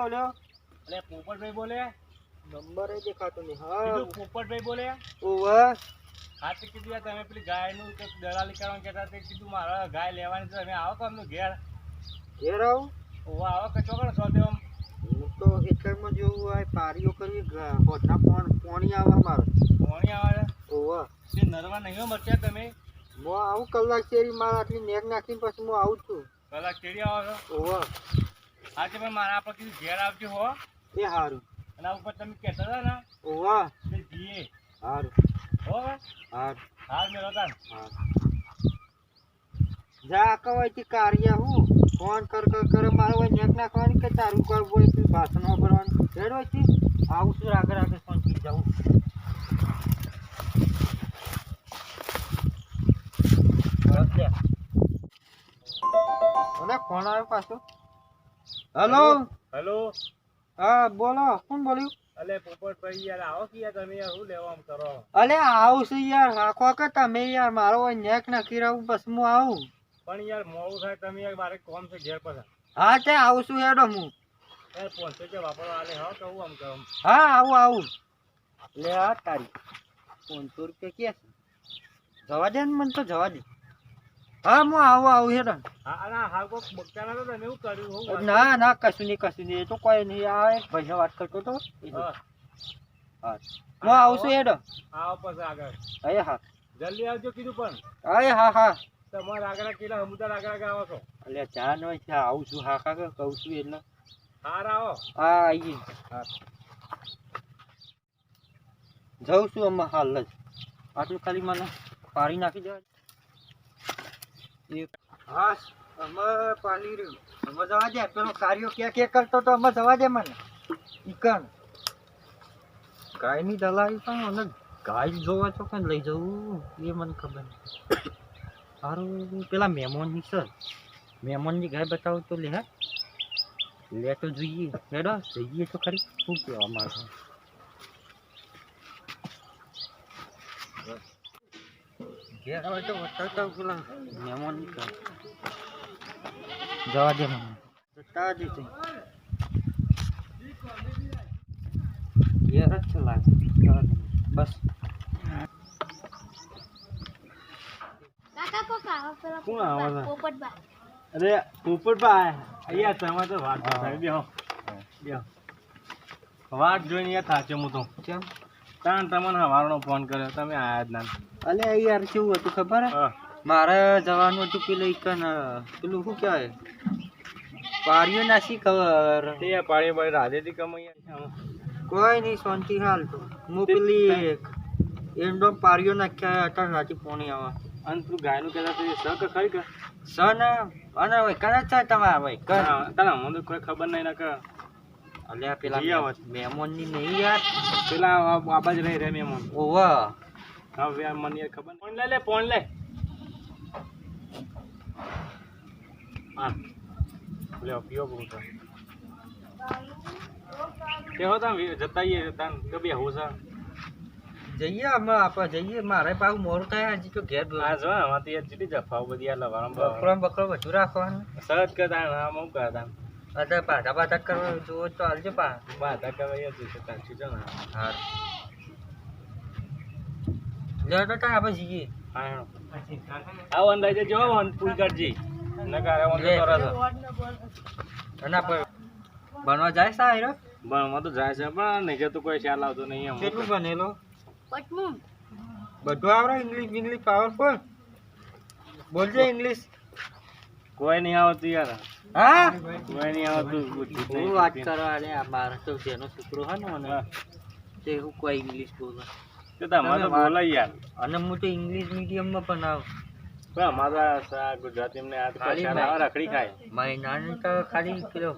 બોલ્યો અરે પોપટભાઈ બોલે. નંબર દેખાતો નહીં. હા. પોપટભાઈ બોલે. ઓવા. હા તો કીધું યાર તમે પેલી ગાયનું કંઈક દલાલી કરવાનું કહેતા તે કીધું મારે ગાય લેવાની છે તમે આવો કમનું ઘેર. ઘેર આવું. ઓવા આવો કે ચોકડો સો દેવા હું તો હેઠળમાં જોવું આ પારીઓ કરવી ઘ- પોણ પોણી આવે મારો. પોણી આવે ઓવા. તે નરવા નહીં મરચ્યા તમે? હું આવું કલાક ચેરી મારે આટલી નેક નાખીને પછી હું આવું છું. કલાક ચેડી આવો ઓવા. હા તો ભાઈ મારા આપણે કીધું ઘેર આવજો હો. એ સારું અને આ ઉપર તમે કહેતા હતા ને ઓવા. તે જીએ સારું હો સારું હાલ મેળો તાન જા કવાયથી કાર્ય હું. ફોન કર કર કર. મારે હોય નેક નાખવાની કે તારું કરવું હોય તું ભાષણ વાપરવાનું રેડ હોય આવું છું આગળ આગળ ફોન થઈ જાઉં? અરે ફોન આવ્યો પાછો? હલો? હેલો? હા બોલો કોણ બોલ્યું? અલે પોપટભાઈ યાર આવો કે યાર તમે યાર શું લેવા આમ કરો? અલે આવું છું યાર આખો કે તમે યાર મારો નેક નાખી રહું બસ હું આવું. પણ યાર મોડું થાય તમે યાર મારે કોમ છે ઘેર પર હા તે આવું છું હેડો હું. યાર પહોંચે છે વાપરવા આલે હા તો હું આમ કહું હા આવું આવું. લે આ તારી. પાંચસો રૂપિયા કે છે? જવા દે ને મને તો જવા દે. હા હું આવું આવું હેડો. કોક કર્યું ના ના કશું નહીં કશું નહીં. એ તો કોઈ નહીં. આ એક ભાઈ વાત કરતો તો. હા, હા. હું આવું છું હેડો. આવો પછી આગળ. અરે હા. જલ્દી આવજો કીધું પણ. અરે હા હા. તમારા આગળ કેટલા હમુદાર આગળ આવો છો. એટલે ચા નો છે આવું છું હા હા કહું છું એટલે. હાર આવો. હા આવી હા. જઉં છું અમે હાલ જ. આટલું ખાલી મને પાડી નાખી દેવા હા અમે પાડી રહ્યું. અમે જવા પેલો મને. ગાય જોવા છો કે લઈ જવું, એ મને ખબર નહીં. સારું પેલા મહેમાનની સર મહેમાનની ગાય બતાવું તો લે લે તો જોઈએ. હેડો, જઈએ તો ખરી. શું કહેવા માંગો ઘેર આવે તો બતાવતા પેલા મહેમાન જવા દે મને જતા જ છે ઘેર જ લાગે જવા દે બસ કોણ આવે અરે પોપટભાઈ અહીંયા તમે તો વાત થાય બેહો બેહો વાત જોઈને યાર થાચે હું તો. કેમ? તાણ તમને હવારનો ફોન કર્યો. તમે આયા જ ના. અલે યાર કેવું હતું ખબર? મારે જવાનું હતું પેલું એક પેલું શું કહેવાય? ના શી ખબર? તે યાર પાડી પાડી રાધેથી કમાઈ કોઈ નહીં શાંતિ હાલ તો. હું પેલી એન્ડો પારીઓ નાખ્યા હતા રાતી પોણી આવા. અને તું ગાયનું કહેતા તું સક ખરી કે? સન અને ભાઈ કદાચ છે તમારા ભાઈ કર. તને મને કોઈ ખબર નહીં ના કર અલ્યા પેલા. મહેમાનની નહીં યાર. પેલા આબાજ રહી રહે મેં મન ઓવા. હવે આ મને ખબર ફોન લે લે ફોન લે. હા. લે પીઓ બહુ તો. કે હો તા જતા આવીએ તાન કબી હોસા જઈએ અમે આપણે જઈએ. મારે પાછું મોર થાય હજી તો ઘેર આ જો તો યાર ચીટી જફાવ બધી આ લવારમ બકરો બકરો બધું રાખવાનું. સરત કરતા આમ હું કરતા અત્યારે પાટા પાટા કરવા જોવો તો હાલજો પા. બાધા કરવા યાર જોઈશે તાન શું છે હા તો છે આપણે જઈએ આવો અંદાજે જવાબ ફૂલ કરજી. નકારે તરત અને આપણે ભણવા જાય સાહેબ ભણવા તો જાય છે પણ નહીં તો કોઈ ખ્યાલ આવતો નહીં એમ. કેટલું ભણેલો પટમું. બધું આવડે ઇંગ્લિશ ઇંગ્લિશ પાવરફુલ બોલજે ઇંગ્લિશ કોઈ નહીં આવતું યાર. હા? કોઈ નહીં આવતું હું વાત કરવા આ મારા તો જેનો છોકરો હોય ને મને. હા. તે હું કોઈ ઇંગ્લિશ બોલે. તો તમારે યાર અને હું તો ઇંગ્લિશ મીડિયમમાં પણ આવું પણ અમારા ગુજરાતી ને આ તો ખાલી પૈસા ભાઈ. આવે રખડી ખાય મહિનાની તો ખાલી પેલો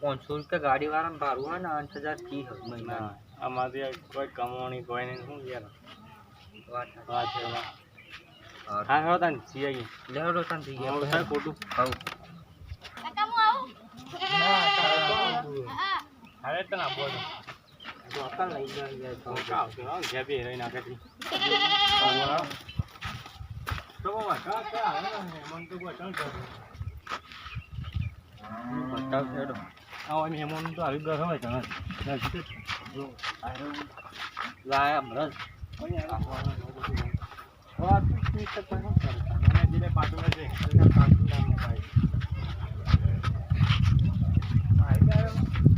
પાંચસો રૂપિયા ગાડી વાળાને ભાડું હોય ને આઠ હજાર ફી હોય ના મહિના અમારે કોઈ કમાણી કોઈ નહીં શું યાર વાત. હા હા હા તાન છીએ આવીએ. લેવડો શાંતિ અમારું થાય ખોટું આવું કાકા હું આવું હા હવે તો ના બોલો ચોકા લઈ જાય હું કાવ છું હા ઘેર બે રહી નાખે છે. તો બાબા, કા કા આવે ને, મને તો કોઈ ચણ કરે. બતાવ હેડો આ મહેમાન તો આવી ગયો હોય તને નજીક જ છે. જો આરો લાયા હમણાં જ. હા, તું શું કરતા શું કરતા? મને જીલે પાટું છે. એટલે પાટું ના મુકાય. આવી ગયો? અરે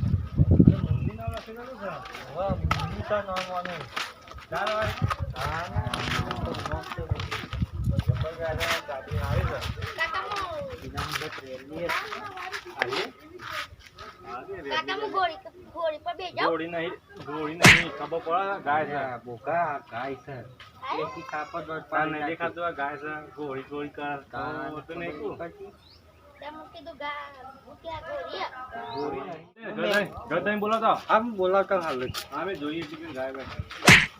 ગોળી નહીં ગોળી નહીં ખબર પડે ગાય છે. બોકા ગાય છે કાપડ દેખાતું ગાય ગોળી ગોળી કર તો નહીં કહું. પછી તેમ હું કીધું ગા હું ક્યાં ઘોડી હે? ગોળી નહીં. ગધાઈ ગધાઈ બોલો તો. આમ બોલાવતા હાલ જ. જોઈએ છીએ કે ગાય ગાય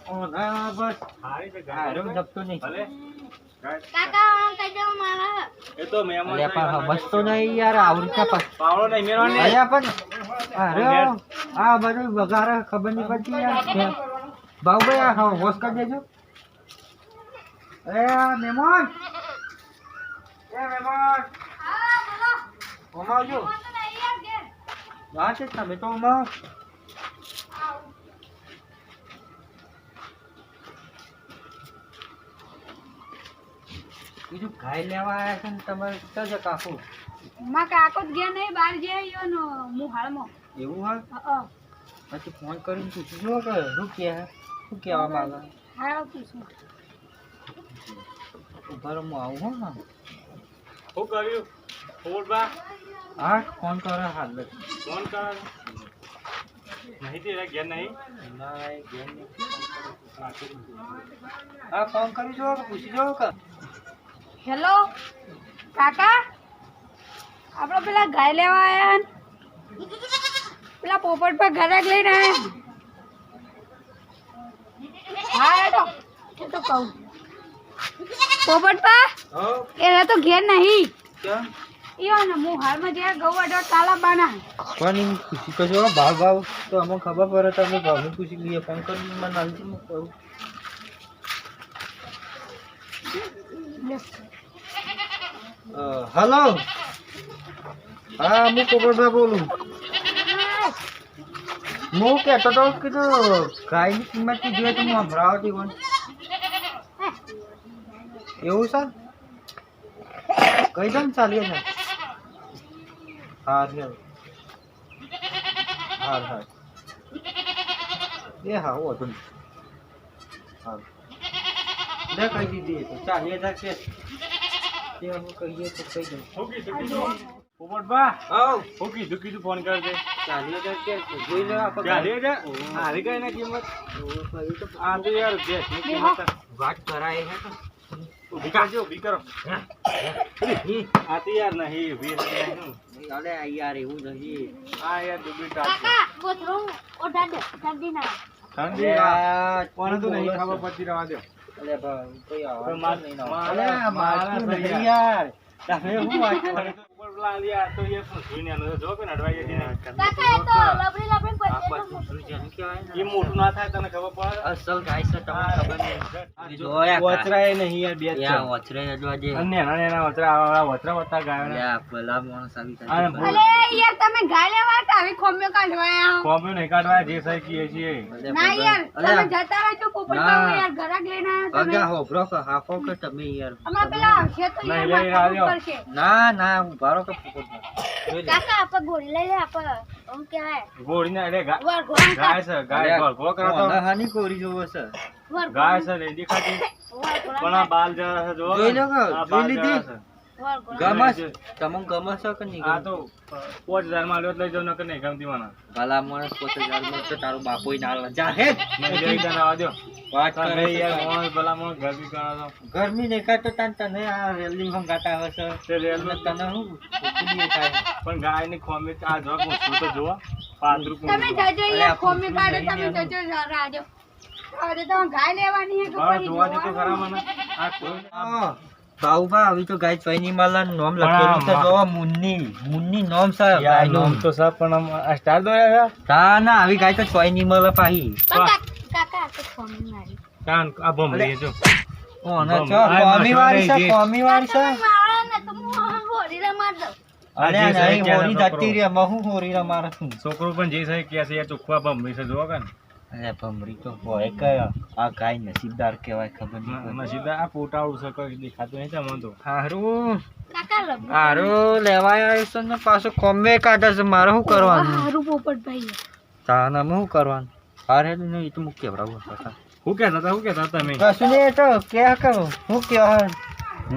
ઓ, ના, બસ હારી છે હારો ગાય જપતો નહીં. ભલે. કાકા આમ કહી દઉં મારા એ તો મહેમાન પણ નહીં યાર નહીં મેળવાની અલ્યા પણ અરે આ બધું વગારે ખબર નહીં પડતી યાર. બાબુભાઈ આ હા, હોશ કરી દેજો. એ મહેમાન. એ ઓમાં આવજો. હા છે તમે તો ઓમાં બીજું ગાય લેવા આવ્યા છે ને તમારે ક્યાં છે કાકુ. માં કાકો જ ગયા નહીં બહાર જઈ ને હું હાલમાં. એવું હાલ પછી ફોન કરીને પૂછી જુઓ કે શું કહે શું કહેવા માંગે? હા પૂછું ઊભા હું આવું હો ને. શું કર્યું? ફોડબા હા ફોન કરે હાલ જ ફોન કર નહીં તે ઘેર નહીં ના એ ઘેર નહીં. હા ફોન કરી જુઓ કે પૂછી જુઓ કે હેલો કાકા આપણે પેલા ગાય લેવા આવ્યા ને પેલા પોપટ પર ઘરાક લઈને આવ્યા હા એ તો એ તો કહું પોપટ પા હો એ તો ઘેર નહીં કેમ ઈયો હું હાલમાં જે ગૌ અડો તાલા બાના પણ એમ પૂછી તો ભાવ ભાવ તો અમને ખબર પડે તો અમે ભાવને પૂછી લઈએ. ફોન કરીને મને હલો. હા હું પોપટભાઈ બોલું. હું કહેતો તો કીધું ગાયની કિંમત કીધી તો હું સંભળાવતી પણ એવું સર કઈ દમ ચાલીએ છે હા. રે હા હા એ હા નહીં હા કહી દીધી તો ચાલીએ હજાર કે. તે હું કહીએ તો કહી દઉં. કીધું કીધું. પોપટબા આવ શું કીધું કીધું ફોન કરજે. ચાલી હજાર કે. જોઈ લે આપણે ચાલી હજાર હારી ગઈ ને કિંમત? આ તો યાર જે કિંમત. વાત કરાય છે તો યાર નહીં નહીં યાર એવું નહીં આ યાર ડૂબી ટાટ કાકા બોતરો ઠંડી ના ઠંડી કોને તો નહીં ખબર પછી રહેવા દો અલે ભાઈ, કોઈ પણ નહીં ના. અલે, મારા યાર તમે હું વાત કરો? પોપટલાલ તો યાર શું જોઈને જો કે નડવાઈ જતી કાકા એ તો લબડી લબડી આ પડી પાછું શું કહેવાય એ મોટું ના થાય તને ખબર પડે અસલ ગાય તમને ખબર નહીં. જોયા વચરાય નહીં યાર બે યા વચરે અડવા દે. અને નાના નાના વચરા આવા વચરા વચરા ગાયોના. યા પેલા માણસ આવી આ જાય. યાર તમે આવી ખોમ્યો નહીં જે સહી કીએ છીએ ના યાર તમે જતા રહેજો પોપટ ના. યાર ઘરાક લઈને આવ્યા તમે અગા હોભળો કે હાફો કે તમે યાર અમાર પેલા આવશે યાર આવ્યો. ના ના હું ભારો કે. કાકા લઈ લે ગાય છે ગાય ગોળ ગોળ કરો તો. હાની કોરી જોવો છે. ગાય છે લેડી ખાતી પણ આ બાલ જરા છે જોઈ લો જોઈ લીધી? જરા તમો ગમસ? કે નહીં આ તો પાંચ હજારમાં લ્યો તો લઈ જાવ નકર નહીં ગમતી મને. ભલા માણસ 5000 માં તો તારો બાપોય ના. જા હે? મને લઈ તને આવજો વાત કરે યાર તારે. ભલા માણસ ગરમી કરા તો. ગરમી ને કા તો તાન તને આ રેલી હંગાતા આવે છે. તે રેલમાં તને શું ઉકળી થાય પણ ગાયની ખોમી આ જો પૂછું તો જો પાંચ રૂપિયા તમે. જજો અરે યાર ખોમી પૂછવું તમે. જજો રાજો હવે તો ગાય લેવાની હે કે હા, પછી જોવા જતો ખરા મને. આ કોઈ આવી તો ગાય ચોઈની માલા નોમ લખેલું છે જો મુન્ની. મુન્ની નોમ છે યાર નામ તો સર પણ આમ આ સ્ટાર દોર્યા છે? તા ના આવી ગાય તો ચોઈની માલા પાહી. કાકા તો ખોમી મારી કાન આ ભમરી જો કોને છો આ વાળી છે મસૂર વાળી છે? મારા તો હું ઘોડી રે માર દઉં. અરે નહીં, હોરી છોકરો. જતી રહી હું હોરી રમાડે છું. છોકરો પણ જે છે કે છે ચોખ્ખા ભમરી છે જોવા કે ને અરે ભમરી તો હોય કયો? આ ગાય નસીબદાર કહેવાય ખબર નહીં નસીબદાર આ પોટાળું છે કોઈ દેખાતું નહીં તમને તો. હારું. કાકા હારું લેવાય આવ્યો છે ને પાછું કોમે કાઢે છે મારે શું કરવાનું? હારું પોપટભાઈ તાને અમે શું કરવાનું? હારે નહીં તો મૂકી બરાબર કાકા? શું કહેતા હતા શું કહેતા તમે? કશું નહીં તો કે કરો? શું કહેવાય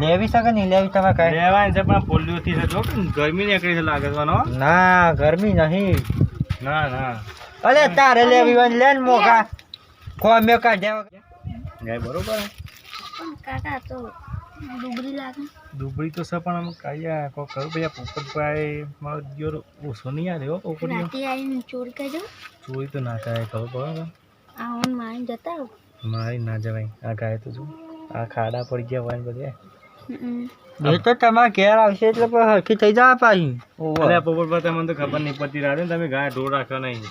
લેવી શકે નહીં લેવી તમે કઈ? લેવાય છે પણ પોલ્યુથી છે જો ગરમી નીકળી છે લાગે છે ના ગરમી નહીં. ના ના. અલે તારે લેવી હોય લે ને મોકા કોમે કાઢ્યા વગર. ગાય? બરોબર કાકા તો ડુબરી લાગે. દુબળી તો છે પણ આમ કાંઈ કોઈ કરું ભાઈ આ પોપટભાઈ મારો દિયોર ઓછો નહીં યાદ એવો પોપટીયો. રાતે આવીને ચોરી કરજો. ચોરી તો ના થાય ખબર બરાબર? આ ઓન મારી જતા મારી ના જવાય. આ ગાય તો જો આ ખાડા પડી ગયા હોય ને બધે. હમ. એ તો તમારા ઘેર આવશે એટલે હરખી થઈ જાય પાછી. અરે પોપટભાઈ તમને તો ખબર નહીં પડતી ને તમે ગાય ઢોર રાખો નહીં.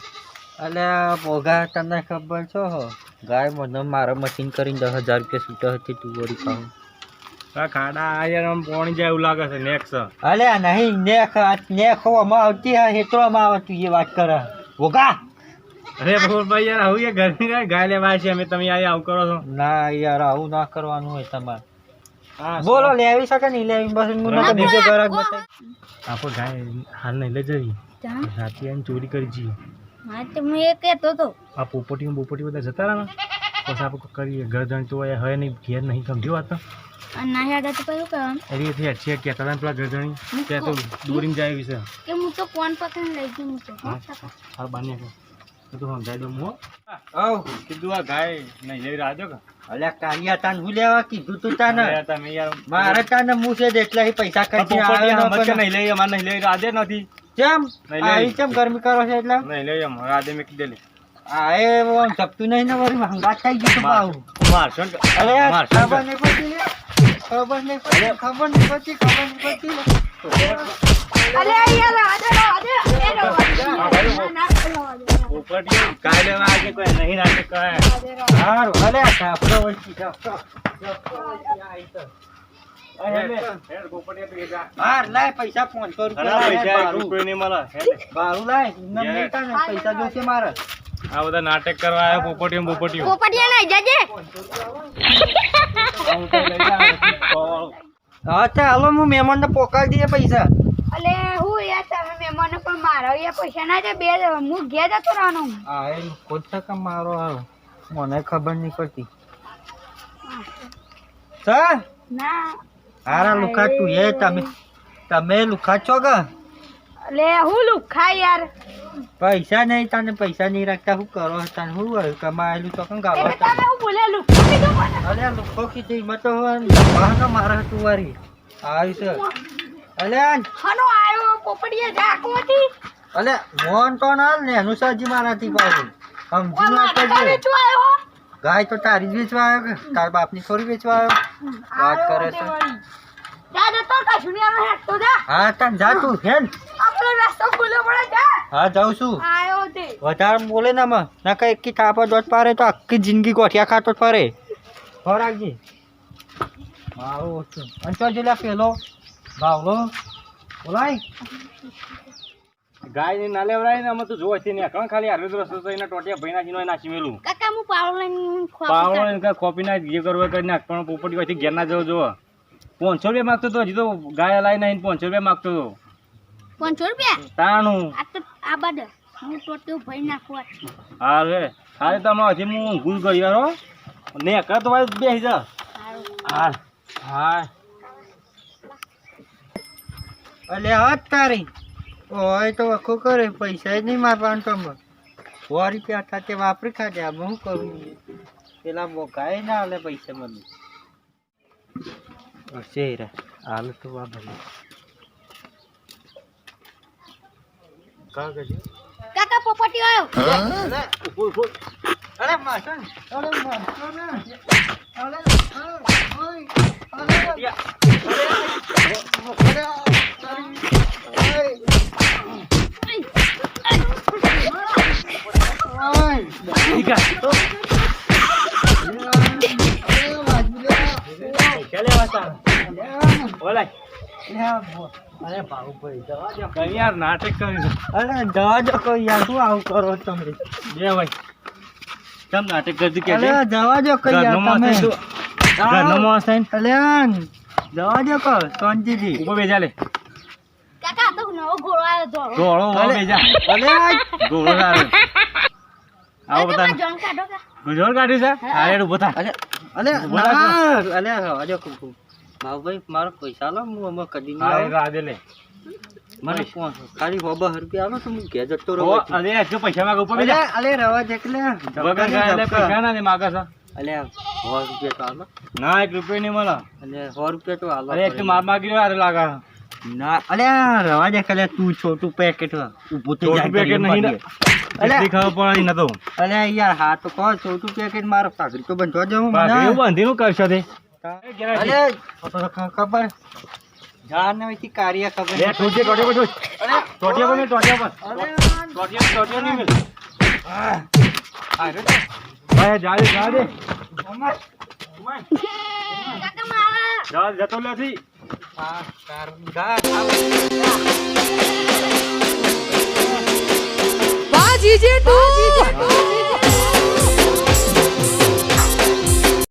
અલે પોગા તને ખબર છો હો? ગાય મને મારા મશીન કરીને દસ હજાર રૂપિયા છૂટા હતી તું વળી ખાવ ખાડા આ યાર આમ પોણી જાય એવું લાગે છે નેક્સ. અલે નહીં નેખ નેખમાં આવતી હા હેતરોમાં આવે તું એ વાત કરે. ભોગા અરે ભાઈ યાર આવું એ ઘરની ગાય ગાય લેવા છે અમે તમે આ આવું કરો છો. ના યાર આવું ના કરવાનું હોય તમારે. હા બોલો લેવી શકે નહીં લેવી બસ હું ના બીજો ગ્રાહક બતાવી. આપણે ગાય હાલ નહીં લઈ જવી. રાતે આવીને ચોરી કરી જઈએ હા તો હું એ કહેતો તો. આ પોપટીઓ બોપટીઓ બધા જતા રહ્યા પછી આપણે કરીએ ઘર જણ તો હવે હવે નહીં ઘેર નહીં સમજ્યો વાત તો. અને ના યાદ તો કયું કરવાનું? અરે હતી છે કે હતા પેલા ઘર જણી ત્યાં તો દોરીને જાય વિશે કે હું તો કોણ પકડીને લઈ ગઈ હું તો હા. બાને તો સમજાઈ દઉં હું આવ કીધું આ ગાય નહીં લેવી રાજો કે. અલ્યા કાલિયા તાન હું લેવા કીધું તું તાને? અરે તમે યાર મારે તાને છે એટલા પૈસા આ ખર્ચી ન. નહીં લઈ અમારે નહીં રાધે નથી કેમ આઈ. આવી કેમ ગરમી કરો છો એટલે નહીં લેવી એમ રાધે મેં કીધેલી આ એ આમ જપતું નહીં ને વળી હંગાત થઈ ગયું પાછું. મારશો ને અરે ખબર નહીં પડતી લે. ખબર નહીં પડતી ખબર નહીં પડતી ખબર નહીં પડતી અલે યાર આજે આજે એ રો ના, આજે. કોઈ નહીં રાખે કહે સારું અલે આ સાપડો વચ્ચે સાપડો. સાપડો વચ્ચે આવી તો. હેડ, હેડ, પોપટીઓ તો એ જા. હાર લાય પૈસા 500 રૂપિયા બારું. લાય પૈસા જોશે મારે. આ બધા નાટક કરવા આવ્યા પોપટીઓ પોપટીઓ. બોપટીઓ ના જજે. હા તે હાલો હું મહેમાનને પોકાડી દઈએ પૈસા. અલે હું યાર તમે મહેમાનો પણ મારો યાર પૈસા ના છે બે હું ઘેર જતો રહેવાનો હું. હા એ ખુદ ટકા મારો આવે મને ખબર નહીં પડતી. સર? ના. હારા લુખા તું એ તમે તમે લુખા છો કે? અલે હું લુખા યાર. પૈસા નહીં તને પૈસા નહીં રાખતા શું કરો તને? હું હોય કમાયેલું તો કં ગાવા તમે હું બોલે લુખા કીધું અલે લુખો કીધી તો બહાનો મારે હતું વારી. આવી છે. અલે હનો આયો પોપડીએ ઝાકવાથી અલે મોન તો ના ને એનું સાજી મારાથી પાછું સમજી ના આવ્યો. ગાય તો તારી જ વેચવા આવ્યો કે? તાર બાપની થોડી વેચવા આવ્યો? વાત કરે છે? જા જતો કા નહીં આવે હેઠતો જા. હા તન જા તું હેન. આપણો રસ્તો ખુલ્લો પડે જા. હા જાઉં છું. આયો તે. વધારે બોલે ના માં ના કઈ એકી થાપા દોટ પારે તો આખી જિંદગી ગોઠિયા ખાતો જ ફરે. ફરાકજી મારું ઓછું. અને તો જેલા પેલો. ભાવલો બોલાય. ગાય ને ના લેવડાય ને અમે તો જોવા છે ને કણ ખાલી આરવે રસ્તો તો એના ટોટિયા ભાઈ નાખીને નાખી મેલું. કાકા હું પાવડો લઈને પાવડો કાંઈ કોપી ના જે કરવું કરી નાખ પણ પોપટી હોયથી ઘેર ના જવો જોવો પાંચસો રૂપિયા માગતો તો હજી તો ગાય લાવી નહીં પાંચસો રૂપિયા માંગતો તો. પાંચસો રૂપિયા? તાણું. આ તો આ બદલ હું ટોટિયો ભાઈ નાખવા હા રે. હારે તમારે હજી હું ભૂલ કરી યાર ને કા તો બેસી જા. હા હા. અલે હાથ તારી. ઓય તો વખો કરે પૈસા જ નહીં મારવાનું તમે સો રૂપિયા હતા તે વાપરી ખાધે આમ શું કરું પેલા મોકાય ના હાલે પૈસા મને હશે રે હાલ તો વા કા ગજે કાકા પોપટી આવ્યો અરે માસન અરે માસન અરે અરે અરે ચાલે વાતા ઓલાય અરે નાટક કર્યું. અરે જવા દો કોઈ યાર શું આવું કરો તમે બે ભાઈ કેમ નાટક કરતી કે જવા દો કોઈ યાર તમે ઘરનો માણસ થઈને કલ્યાણ જવા દો કો શાંતિથી ઊભો બેજા લે કાકા તો નવો ઘોડો આવ્યો ધોળો. ઘોડો બેજા અરે ઘોડો આવે આવો બતા જોન કાઢો કા. ગુજોર કાઢ્યું છે આરે ઊભો થા. અલે અલે ઊભો રાખ. ના માવ કુકુ બાબુભાઈ મારો પૈસા લો હું અમે કદી હારે આવું. રાધે લે. મને કોણ ખાલી હોબ રૂપિયા આલો તો હું ઘેર જતો રહું અલે જો પૈસા માંગ ઉપર જા અલે રવા દે વગર એટલે પૈસા ના ને માગે છે. અલે સો રૂપિયા તો આલો. ના એક રૂપિયા નહીં મળે. અલે સો રૂપિયા તો આલો અરે એક માર માગી રહ્યો હારે લાગે. ના અલે રવા દે કે તું છોટું પેકેટ ઊભું થઈ છોટું જાય પેકેટ નહીં ને. અલે એટલી ખબર પડે નતો અલે યાર હા તો કહો છોટું પેકેટ મારો. પાઘડી તો બંધવા જાઉં. બાકી બાંધીનું કરશો તે ખબર. કાર્ય ખબર લે ઠોઠીએ ઠોઠીએ પર ઠોઠ. પર નહીં, પર. ઠોઠીએ પર, નહીં મિલ. ભાઈ, જા દે, જા દે. કાકા મારે. જા, જતો નથી. ગા- વાહ જીજે તું